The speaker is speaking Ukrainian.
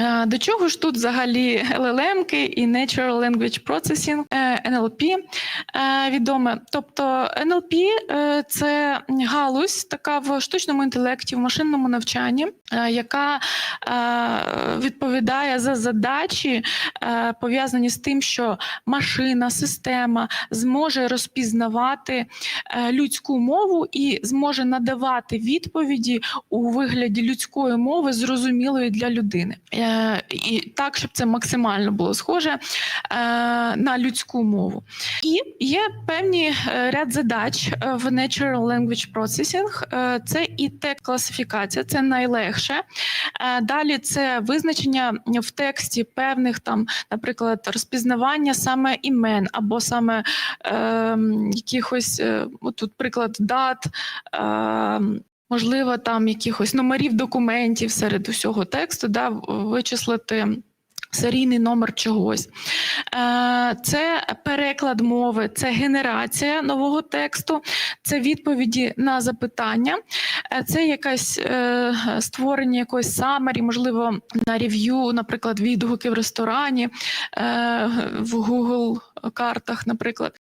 Е, До чого ж тут взагалі LLM-ки і Natural Language Processing, е, NLP е, відоме. Тобто NLP е, це галузь така в штучному інтелекті, в машинному навчанні, е, яка е, відповідає за задачі, е, пов'язані з тим, що машина, система зможе розпізнавати е, людську мову і зможе надавати відповіді у вигляді людської мови, зрозумілої для людини. Е, І так, щоб це максимально було схоже е, на людську мову. І є певні е, ряд задач в Natural Language Processing. Це і текст класифікація, це найлегше. Далі це визначення в тексті певних там, наприклад, розпізнавання саме імен або саме е, якихось е, тут приклад дат. Е, Можливо, там якихось номерів документів серед усього тексту, да, вичислити серійний номер чогось. Е, Це переклад мови, це генерація нового тексту, це відповіді на запитання, е, це якась е, створення якоїсь самері, можливо, на рев'ю, наприклад, відгуки в ресторані, в Google картах, наприклад.